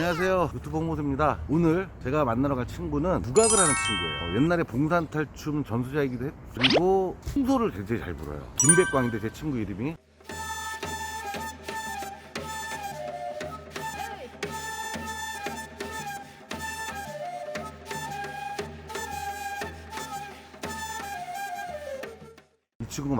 안녕하세요. 유튜브 홍모세입니다. 오늘 제가 만나러 갈 친구는 국악을 하는 친구예요. 어, 옛날에 봉산탈춤 전수자이기도 했고 그리고 풍소를 굉장히 잘 불어요. 김백광인데 제 친구 이름이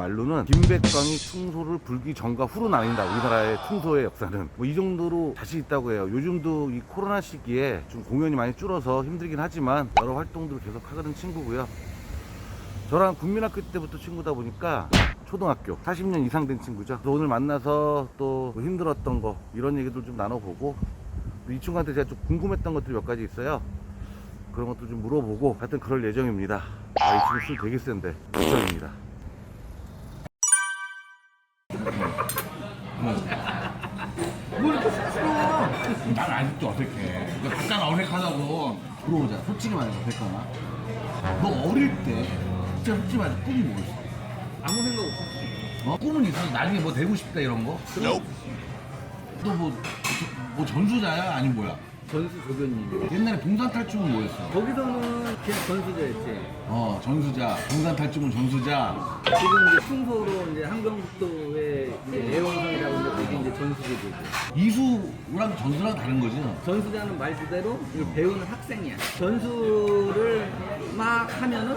말로는 김백광이 충소를 불기 전과 후로 나뉜다. 우리나라의 충소의 역사는. 뭐 이 정도로 자신 있다고 해요. 요즘도 이 코로나 시기에 좀 공연이 많이 줄어서 힘들긴 하지만 여러 활동들을 계속 하는 친구고요. 저랑 국민학교 때부터 친구다 보니까 초등학교 40년 이상 된 친구죠. 오늘 만나서 또 뭐 힘들었던 거 이런 얘기들 좀 나눠보고 이 친구한테 제가 좀 궁금했던 것들이 몇 가지 있어요. 그런 것도 좀 물어보고 하여튼 그럴 예정입니다. 아 이 친구 술 되게 센데. 걱정입니다 난 아직도 어색해. 이거 약간 어색하다고 물어보자. 솔직히 말해서 됐거나. 너 어릴 때 진짜 솔직히 말해서 꿈이 뭐였어? 아무 생각 없었어. 어? 꿈은 있어서 나중에 뭐 되고 싶다 이런 거? 너 뭐, 뭐 전수자야? 아니 뭐야? 전수 조교님. 옛날에 봉산탈춤은 뭐였어? 거기서는 그냥 전수자였지. 어, 전수자. 봉산탈춤은 전수자. 지금 이제 충소로 이제 한경북도의 이제 애원성이라고 이제 거기 이제 전수제도고. 이수랑 전수랑 다른 거지? 전수자는 말 그대로 이걸 배우는 학생이야. 전수를 막 하면은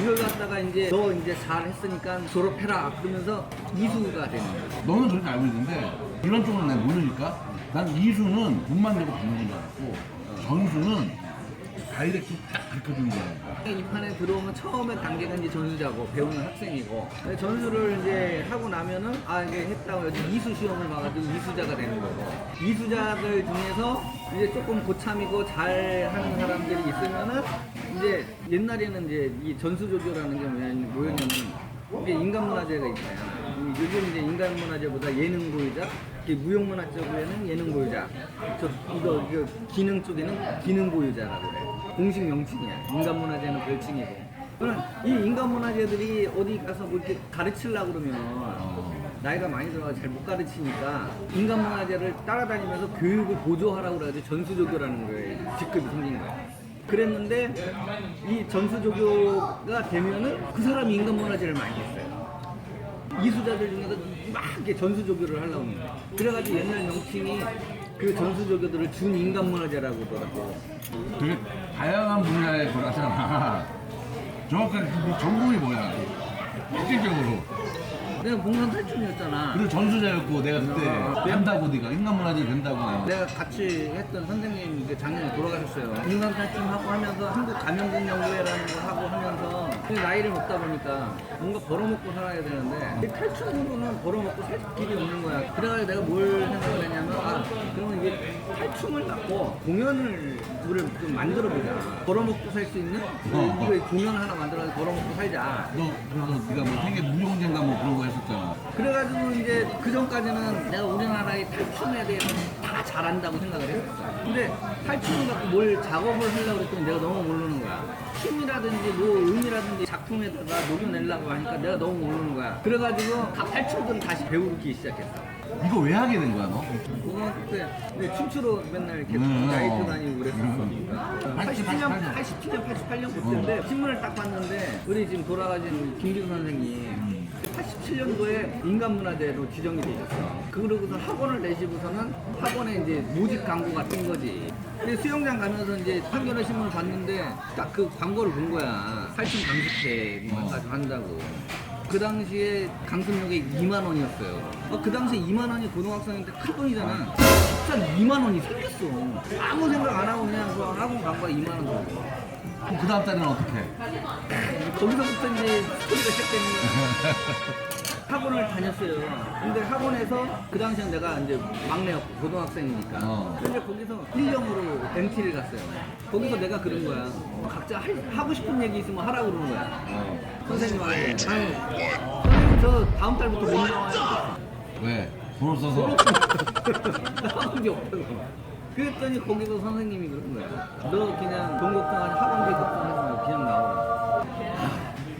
이걸 갖다가 이제 너 이제 잘 했으니까 졸업해라 그러면서 이수가 되는 거야. 너는 저렇게 알고 있는데 이런 쪽은 내가 모르니까 난 이수는 돈만 내고 받는 건줄 알았고 전수는 다이렉트 딱 가르쳐주는 거야 이 판에 들어오면 처음에 단계가 이제 전수자고 배우는 학생이고. 전수를 이제 하고 나면은 아 이게 했다고 해서 이수 시험을 봐가지고 이수자가 되는 거고. 이수자들 중에서 이제 조금 고참이고 잘 하는 사람들이 있으면은 이제 옛날에는 이제 이 전수조교라는 게 뭐냐- 뭐였냐면 이게 인간문화재가 있어요. 요즘 이제 인간 문화재보다 예능 보유자, 이렇게 무용 문화 쪽에는 예능 보유자, 저 이거 이거 기능 쪽에는 기능 보유자라고 그래. 공식 명칭이야. 인간 문화재는 별칭이고. 그러면 이 인간 문화재들이 어디 가서 뭐 이렇게 가르치려고 그러면 나이가 많이 들어가 잘 못 가르치니까 인간 문화재를 따라다니면서 교육을 보조하라고 그래가지고 전수조교라는 거에 직급이 생긴 거야. 그랬는데 이 전수조교가 되면은 그 사람이 인간 문화재를 많이 했어요. 이수자들 중에서 막 이렇게 전수조교를 하려고 거야. 그래가지고 옛날 명칭이 그 전수조교들을 준인간문화재라고 하더라고. 되게 다양한 분야의 거라잖아 정확하게 그 전공이 뭐야 실질적으로 내가 봉산 탈춤이었잖아. 그리고 전수자였고 내가 그때 어. 된다고 네가 인간문화재 된다고 내가 내가 같이 했던 선생님 이제 작년에 돌아가셨어요. 인간 탈춤하고 하면서 한국 감염증연구회라는 걸 하고 하면서 근데 나이를 먹다 보니까 뭔가 벌어먹고 살아야 되는데 이 탈춤으로는 벌어먹고 살 길이 없는 거야. 그래가지고 내가 뭘 생각을 했냐면 아 그러면 이게 탈춤을 갖고 공연을 우리를 좀 만들어보자. 벌어먹고 살 수 있는 어. 이거 공연 하나 만들어서 벌어먹고 살자. 너 그래서 네가 뭐 세계 무용제인가 뭐 그런 거 했었잖아 그래가지고 이제 그 전까지는 내가 우리나라의 탈춤에 대해서 다 잘한다고 생각을 했었어. 근데 탈춤을 갖고 뭘 작업을 하려고 했더니 내가 너무 모르는 거야. 춤이라든지 뭐 음이라든지 작품에다가 녹여내려고 하니까 내가 너무 모르는 거야. 그래가지고 다 탈춤들은 다시 배우기 시작했어. 이거 왜 하게 된 거야 너? 고등학교 때 근데 춤추러 맨날 이렇게 음, 나이트 어. 다니고 그랬었으니까 87년, 87년, 88년 그때인데 신문을 딱 봤는데 우리 지금 돌아가신 김기수 선생님 87년도에 인간문화재로 지정이 되셨어. 그러고서 학원을 내시고서는 학원에 이제 모집 광고가 뜬 거지. 근데 수영장 가면서 이제 한겨레 신문을 봤는데 딱 그 광고를 본 거야. 탈춤 강습회 뭐 가지고 한다고. 그 당시에 강습료가 2만 원이었어요. 어, 그 당시에 2만 원이 고등학생인데 큰 돈이잖아. 진짜 2만 원이 생겼어. 아무 생각 안 하고 그냥 그 학원 간 거야 2만 원 주고. 그럼 그 다음 달에는 어떻게? 거기서부터 이제 스토리가 시작되는 거야. 학원을 다녔어요. 근데 학원에서 그 당시엔 내가 이제 막내였고 고등학생이니까. 어. 근데 거기서 1년으로 MT를 갔어요. 거기서 내가 그런 거야. 각자 할- 하고 싶은 얘기 있으면 하라고 그러는 거야. 선생님한테. 아유, 선생님 저 다음 달부터 못 나와요. 왜? 돈 없어서? 하는 게 없다고. 그랬더니 거기서 선생님이 그런 거야. 너 그냥 돈 걱정하지 학원비 걱정하지 말고 그냥 나오라.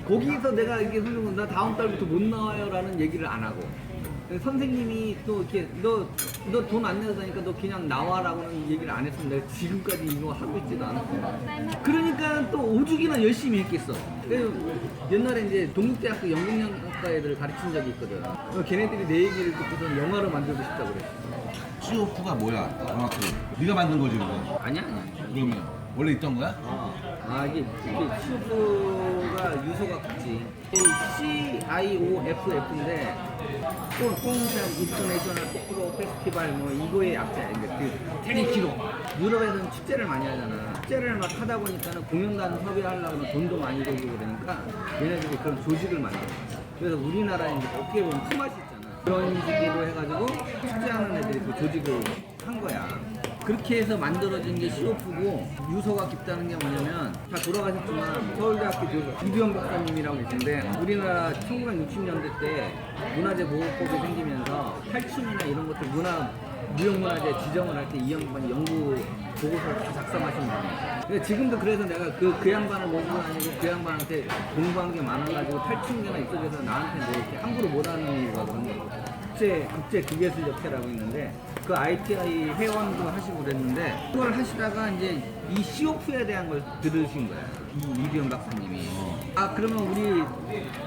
거기서 내가 이게 선생님 나 다음 달부터 못 나와요라는 얘기를 안 하고 선생님이 또 이렇게 너 너 돈 안 내서 다니까 너 그냥 나와라고는 얘기를 안 했으면 내가 지금까지 이거 하고 있지도 않았어. 그러니까 또 오죽이나 열심히 했겠어. 그래서 옛날에 이제 동국대학교 연극영화과 애들 가르친 적이 있거든. 어, 걔네들이 내 얘기를 듣고서 영화로 만들고 싶다고 그래. COF가 뭐야? 정확히. 네가 만든 거지 그거. 아니야 아니야. 그러면 원래 있던 거야? 아 이게 이게 슈프가 유소가 같지. CIOFF인데 꽁꽁 인터내셔널 포크로 페스티벌 뭐 이거의 약자야. 이게 그 길어. 유럽에서는 축제를 많이 하잖아. 축제를 막 하다 보니까는 공연단 섭외하려고 하면 돈도 많이 들고 그러니까 얘네들이 그런 조직을 만들어. 그래서 우리나라에 어떻게 보면 품앗이 있잖아. 그런 식으로 해가지고 축제하는 애들이 그 조직을 한 거야. 그렇게 해서 만들어진 게 시오프고 유서가 깊다는 게 뭐냐면 다 돌아가셨지만 서울대학교 그 이두영 박사님이라고 계신데 우리나라 1960년대 때 문화재 보호법이 생기면서 탈춤이나 이런 것들 문화 무형문화재 지정을 할 때 이 양반이 연구 보고서를 다 작성하신 분이에요. 근데 지금도 그래서 내가 그, 그 양반을 모시고 다니고 그 양반한테 공부한 게 많아가지고 탈춤계나 이쪽에서 나한테 뭐 이렇게 함부로 못하는 이유가 그런 거고. 국제 국제 기계술 협회라고 있는데 그 ITI 회원도 하시고 그랬는데 그걸 하시다가 이제 이 COF에 대한 걸 들으신 거야 이 이두영 박사님이. 아 그러면 우리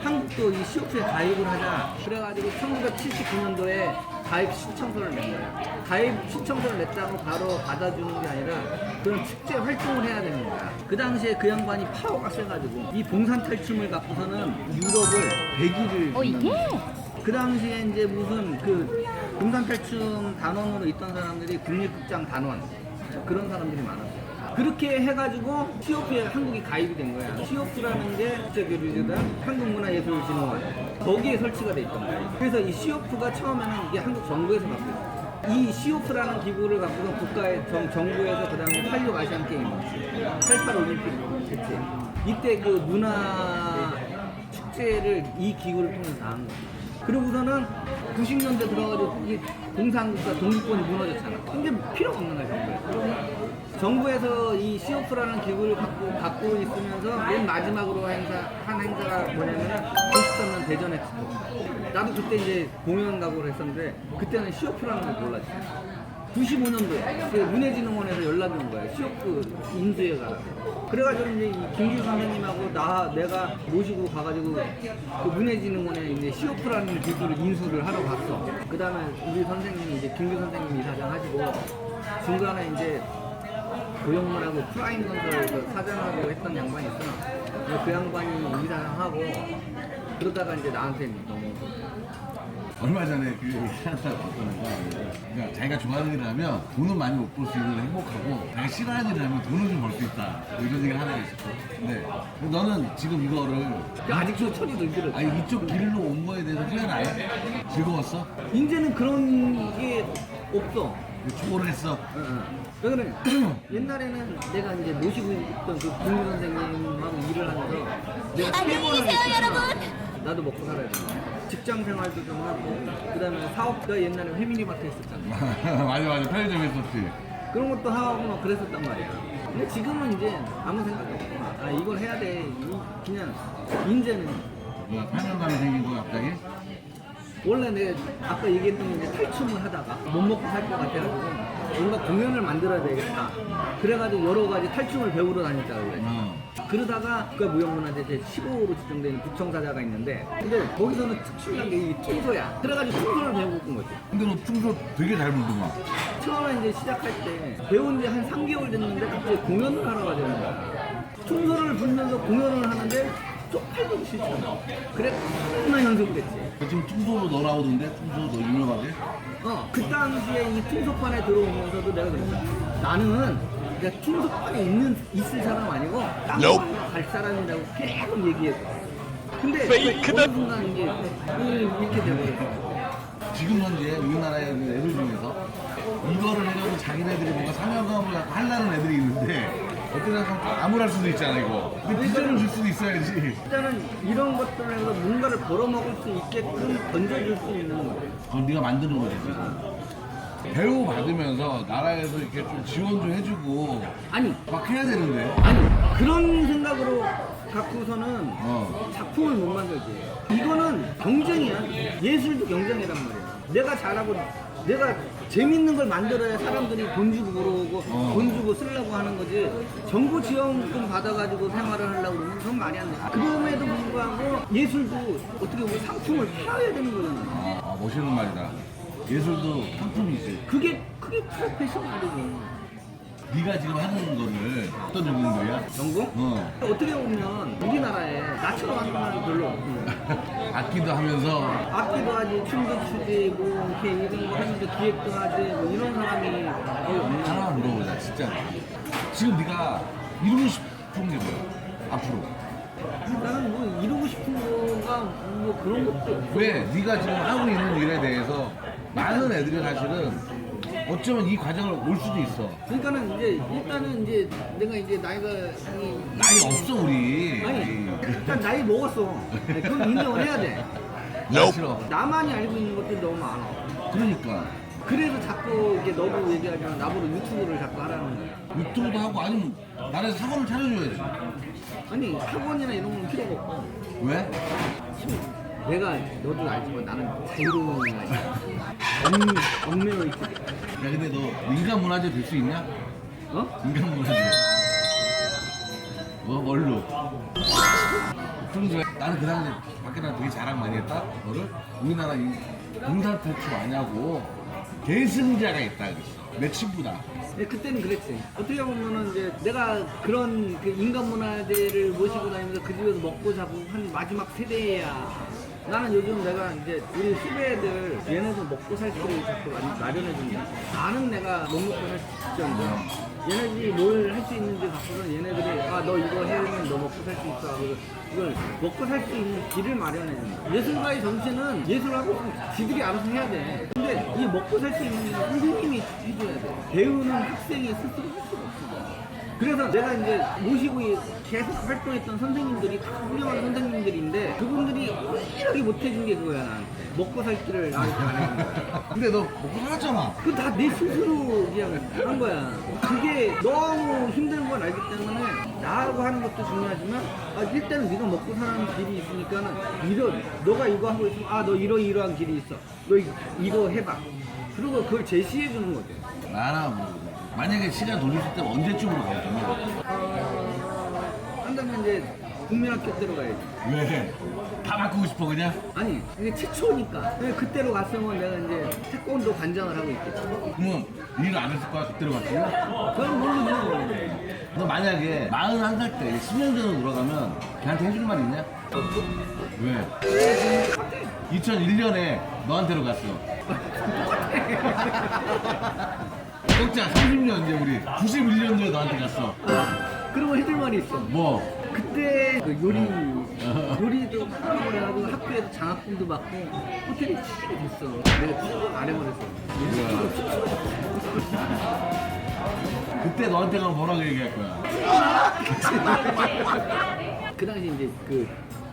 한국도 이 COF에 가입을 하자. 그래가지고 1979년도에 가입 신청서를 낸 거야 가입 신청서를 냈다고 바로 받아주는 게 아니라 그런 축제 활동을 해야 되는 거야. 그 당시에 그 양반이 파워가 세가지고 이 봉산 탈춤을 갖고서는 유럽을 100일을 어 이게? 그 당시에 이제 무슨 그 공산탈춤 단원으로 있던 사람들이 국립극장 단원 그런 사람들이 많았어요. 그렇게 해가지고 COP에 한국이 가입이 된 거야. COP라는 게 국제교류재단 한국문화예술진흥원 거기에 설치가 돼 있던 거야. 그래서 이 COP가 처음에는 이게 한국 정부에서 있어. 이 COP라는 기구를 갖고서 국가의 정, 정부에서 그 다음에 86 아시안 게임, 88 올림픽 했지. 이때 그 문화 축제를 이 기구를 통해서 다한 거야. 그러고서는 90년대 들어가지고 이 공산국가 독립권이 무너졌잖아. 근데 필요가 없는 거야, 정부에. 정부에서 이 COF라는 기구를 갖고, 갖고 있으면서 맨 마지막으로 행사, 한 행사가 뭐냐면은 93년 대전 엑스포. 나도 그때 이제 공연 가고 했었는데 그때는 COF라는 걸 몰랐지. 95년도에 그 문해진흥원에서 연락이 온 거예요. 인수에 가라고. 그래가지고 이제 이 김규 선생님하고 나 내가 모시고 가가지고 그 문해진흥원에 이제 COF라는 기구를 인수를 하러 갔어. 그 다음에 우리 선생님이 이제 김규 선생님이 이사장 하시고 중간에 이제 고영문하고 프라임 건설 그 사장하고 했던 양반이 있어. 그 양반이 이사장하고 그러다가 이제 나한테 너무 얼마 전에 그 얘기 하나 봤거든요. 그러니까 자기가 좋아하는 일을 하면 돈은 많이 못 벌 수 있는 행복하고 자기가 싫어하는 일을 하면 돈을 좀 벌 수 있다. 뭐 이런 얘기를 하나 있었고. 근데 너는 지금 이거를 아직도 철이 들더라고. 아니 이쪽 길로 온 거에 대해서 후회는 안 해? 즐거웠어? 이제는 그런 게 없어. 초월을 했어. 응, 응. 왜 그래? 옛날에는 내가 이제 모시고 있던 그 김유 선생님하고 일을 하면서 내가 세 안녕히 번을 계세요, 여러분. 나도 먹고 살아야 돼. 직장 생활도 좀 하고, 그 다음에 사업가 옛날에 회민이마트 했었잖아. 맞아 맞아 편의점 했었지. 그런 것도 하고 막 그랬었단 말이야. 근데 지금은 이제 아무 생각이 없고, 아, 이걸 해야 돼. 이- 그냥, 이제는 뭐 사명감이 생긴 거 갑자기? 원래 내 아까 얘기했던 게 이제 탈춤을 하다가 못 먹고 살 것 같아가지고 뭔가 공연을 만들어야 되겠다. 그래가지고 여러 가지 탈춤을 배우러 다녔다고 그래. 어. 그러다가 국가 무형문화재 제 15호로 지정된 구청사자가 있는데 근데 거기서는 특출난 게이 청소야. 그래가지고 청소를 배우고 온 거지. 근데 너 춤도 되게 잘 부르더만. 처음에 이제 시작할 때 배운 지 한 3개월 됐는데 갑자기 공연을 하러 가자는 거야. 춤소를 불면서 공연을 하는데 쪽팔리기 싫잖아. 그래 얼마나 연습됐지. 그 지금 춤소로 너 나오던데? 춤소 너 유명하게? 어, 그 당시에 이 퉁소판에 들어오면서도 내가 그랬어. 나는 내가 퉁소판에 있는, 있을 사람 아니고 딴거갈 갈 사람이라고 계속 얘기했어. 근데 어느 순간 이게 음, 이렇게 되고 지금 현재 우리나라에 있는 애들 중에서 이거를 해가지고 자기네들이 뭔가 사명감을 갖고 하려는 애들이 있는데 어떤 사람 암울할 수도 있잖아 이거? 근데 비전을 줄 수도 있어야지. 일단은 이런 것들을 해서 뭔가를 벌어먹을 수 있게끔 던져줄 수 있는 거예요. 그건 네가 만드는 거지 지금 배우 받으면서 나라에서 이렇게 좀 지원 좀 해주고 아니, 막 해야 되는데 아니 그런 생각으로 갖고서는 어. 작품을 못 만들지. 이거는 경쟁이야. 예술도 경쟁이란 말이야. 내가 잘하고 내가 재밌는 걸 만들어야 사람들이 돈 주고 보러 오고 어. 돈 주고 쓰려고 하는 거지. 정부 지원금 받아가지고 생활을 하려고 그러면 그건 말이 안 돼. 그럼에도 불구하고 예술도 어떻게 보면 상품을 팔아야 되는 거잖아. 아, 아, 멋있는 말이다. 예술도 상품이지. 그게 그게 프로페셔널이지. 네가 지금 하는 거를 어떤 전공들이야? 전공? 어. 어떻게 보면 우리나라에 나처럼 하는 사람이 별로 없고 악기도 하면서 악기도 하지 춤도 추지 뭐 이렇게 이런 거 하면서 기획도 하지 뭐 이런 사람이 거의 없는. 하나만 물어보자, 진짜. 지금 네가 이루고 싶은 게 뭐야? 앞으로. 나는 뭐 이루고 싶은 거가 뭐 그런 것도 없고 왜 네가 지금 하고 있는 일에 대해서 많은 애들이 사실은 어쩌면 이 과정을 올 수도 있어. 그러니까는 이제 일단은 이제 내가 이제 나이가 이- 나이 없어 우리. 아니 일단 나이 먹었어 네, 그건 인정을 해야 돼 나 싫어. 나만이 알고 있는 것들이 너무 많아 그러니까 그래서 자꾸 이렇게 너도 얘기하지만 나보고 유튜브를 자꾸 하라는 거야 유튜브도 하고 아니면 나라에서 사과를 차려줘야지. 아니 학원이나 이런 건 필요가 없고 왜? 내가 너도 알지만 나는 자유로운 엄, 엄매어 있지 야 근데 너 인간 문화재 될 수 있냐? 어? 인간 문화재. 뭐 뭘로? 평소에 나는 그 당시에 밖에 나가 되게 자랑 많이 했다. 너를 우리나라 이 공산 탈출 많이 하고 계승자가 있다 그랬어. 내 친구다. 네, 그때는 그랬지. 어떻게 보면은 이제 내가 그런 그 인간 문화재를 모시고 다니면서 그 집에서 먹고 자고 한 마지막 세대야. 나는 요즘 내가 이제 우리 후배들 얘네들 먹고 살 길을 자꾸 많이 마련해 준다. 나는 내가 못 먹고 살 시점이야. 얘네들이 뭘 할 수 있는지 갖고서 얘네들이 아 너 이거 해면 너 먹고 살 수 있어. 하고 이걸 먹고 살 수 있는 길을 마련해 준다. 예술가의 정신은 예술하고 지들이 알아서 해야 돼. 근데 이 먹고 살 수 있는 건 선생님이 해줘야 돼. 배우는 학생이 스스로 할 수가 없어. 그래서 내가 이제 모시고 계속 활동했던 선생님들이 다 훌륭한 선생님들인데 그분들이 유일하게 못해준 게 그거야 나한테 먹고 살 길을 나한테 안 해준 거야. 근데 너 먹고 살았잖아. 그거 다내 스스로 그냥 한 거야. 그게 너무 힘든 걸 알기 때문에 나하고 하는 것도 중요하지만 아, 일단은 네가 먹고 사는 길이 있으니까는 이런 너가 이거 하고 있으면 아 너 이러 이러한 길이 있어. 너 이- 이거 해봐. 그리고 그걸 제시해 주는 거지 나나 뭐 만약에 시간 수 있다면 언제쯤으로 가야 어, 한다면 이제 국민학교 때로 가야지 왜? 다 바꾸고 싶어 그냥? 아니 이게 최초니까 그때로 갔으면 내가 이제 태권도 관장을 하고 있겠지 그러면 일을 안 했을 거야 그때로 갔으면? 그건 모르지 너 만약에 41살 때 10년 전으로 돌아가면 걔한테 해줄 말 있냐? 왜? 2001년에 너한테로 갔어. 진짜 30년 이제 우리 91년도에 너한테 갔어. 그러면 해줄 말이 있어 뭐? 그때 그 요리 요리도 하고 그래가지고 학교에서 장학금도 받고 호텔이 취직이 됐어 내가 취직을 안 해버렸어 그때 너한테 가면 뭐라고 얘기할 거야? 그 당시 이제 그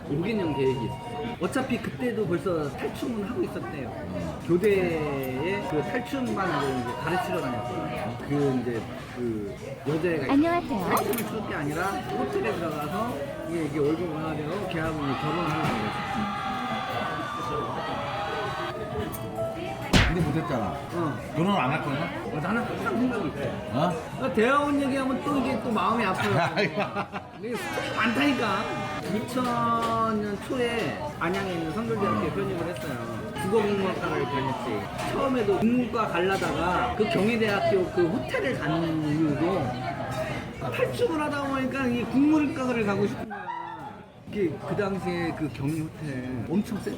5개년 계획이 있었어 어차피 그때도 벌써 탈춤은 하고 있었대요. 교대에 그 탈춤반을 이제 가르치러 다녔어 그 이제 그 여자애가 안녕하세요. 탈춤을 출 게 아니라 호텔에 들어가서 이게, 이게 월급 문화대로 걔하고 이제 결혼을 하는 거였어 근데 못했잖아. 어. 결혼 안 할 거야? 어, 나는 항상 생각이 있어. 어? 나 대학원 얘기하면 또 이게 또 마음이 아파요. 이게 스토리 많다니까. 2000년 초에 안양에 있는 성결대학교에 편입을 했어요. 국어국문과를 다녔지. 처음에도 국문과 갈라다가 그 경희대학교 그 호텔을 가는 이유도 탈춤을 하다 보니까 이 국문과를 가고 싶은 거야. 이게 그 당시에 그 경희 호텔 엄청 셌잖아.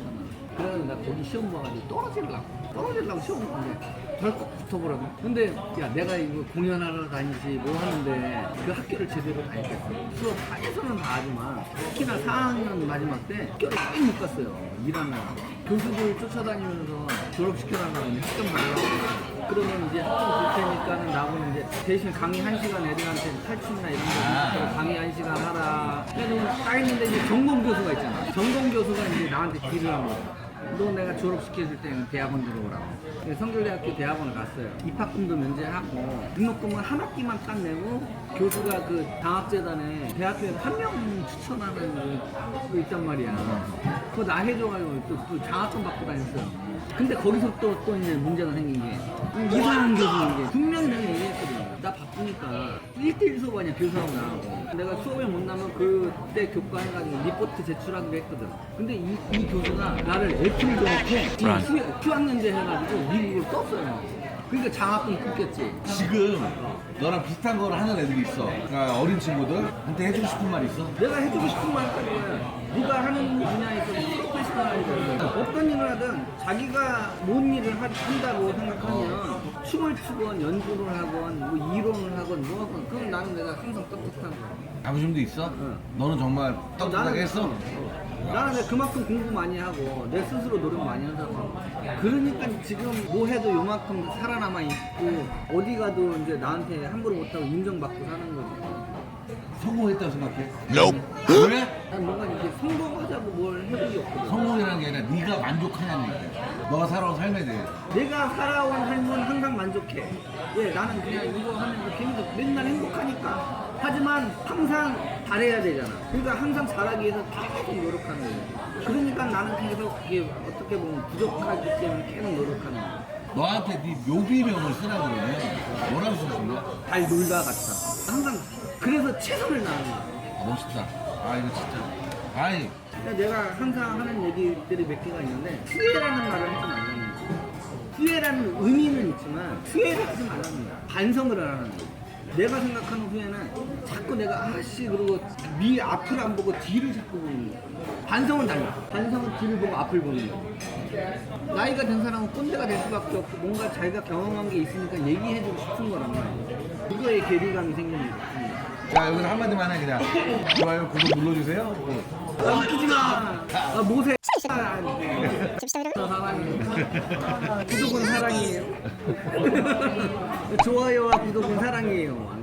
그래서 나 거기 시험 봐가지고 떨어지려고. 떨어지려고 시험 봤는데 덜컥 붙어보라고. 근데 야 내가 이거 공연하러 다니지 뭐 하는데 그 학교를 제대로 다녔겠어. 수업 반에서는 다 하지만 특히나 4학년 마지막 때 학교를 거의 못 갔어요. 일하느라. 교수들 쫓아다니면서 졸업시켜달라고 학점 말라고. 그러면 이제 학점 줄 테니까는 나보고 이제 대신 강의 한 시간 애들한테 탈춤이나 이런 거 강의 한 시간 하라. 그래서 딱 했는데 이제 전공 교수가 있잖아. 전공 교수가 이제 나한테 딜을 한 거야. 너 내가 졸업시켜줄 때는 대학원 들어오라고. 그래서 성결대학교 대학원을 갔어요. 입학금도 면제하고 등록금은 한 학기만 딱 내고 교수가 그 장학재단에 대학교에 한 명 추천하는 거 있단 말이야. 그거 나 해줘가지고 또, 또 장학금 받고 다녔어요. 근데 거기서 또, 또 이제 문제가 생긴 게 이상한 교수인 게 분명히 내가 얘기했거든. 나 바쁘니까 1대1 수업 아니야 교수하고 나하고. 내가 수업에 못 나면 그때 교과 해가지고 리포트 제출하기로 했거든. 근데 이, 이 교수가 나를 애플 정학회 휴학년제 해가지고 미국을 떴어요. 그러니까 장학금 끊겼지. 지금 너랑 비슷한 걸 하는 애들이 있어. 그러니까 어린 친구들한테 해주고 싶은 말 있어? 내가 해주고 싶은 말 하는 거야. 네가 하는 분야에서. 어떤 일을 하든 자기가 뭔 일을 하, 한다고 생각하면 춤을 추건 연주를 하건 뭐 이론을 하건 뭐 하건 그럼 나는 내가 항상 떳떳한 거야. 자부심도 있어? 응. 너는 정말 떳떳하게 했어? 나는 내가 그만큼 공부 많이 하고 내 스스로 노력 많이 하잖아. 그러니까 지금 뭐 해도 요만큼 살아남아 있고 어디 가도 이제 나한테 함부로 못하고 인정받고 사는 거지. 성공했다고 생각해? Nope. 왜? 난 뭔가 이렇게 성공하자고 뭘 해본 게 없거든. 성공이라는 게 아니라 네가 만족하냐는 얘기야. 너가 살아온 삶에 대해. 내가 살아온 삶은 항상 만족해. 예, 나는 그냥 이거 하면서 계속 맨날 행복하니까. 하지만 항상 잘해야 되잖아. 그러니까 항상 잘하기 위해서 계속 노력하는 거야. 그러니까 나는 계속 그게 어떻게 보면 부족하기 때문에 계속 노력하는 거야. 너한테 네 묘비명을 쓰라 그러면 뭐라고 쓰는 거야? 잘 놀다 갔다. 항상 그래서 최선을 다하는 거야. 아, 멋있다. 아 이거 진짜. 아이 근데 내가 항상 하는 얘기들이 몇 개가 있는데 후회라는 말을 하지 말라는 거야. 후회라는 의미는 있지만 후회를 하지 말라는 거야. 반성을 하라는 거야. 내가 생각하는 후회는 자꾸 내가 아씨 그러고 미 앞을 안 보고 뒤를 자꾸 보는 거야. 반성은 달라. 반성은 뒤를 보고 앞을 보는 거야. 나이가 든 사람은 꼰대가 될 수밖에 없고 뭔가 자기가 경험한 게 있으니까 얘기해주고 싶은 거란 말이야. 그거에 괴리감이 생기는 거야. 자 여기서 한마디만 해 그냥. 좋아요 구독 눌러주세요. 어. 아, 웃기지 마. 아, 모세. 아, 저 사랑해. 구독은 사랑이에요. 좋아요와 구독은 사랑이에요.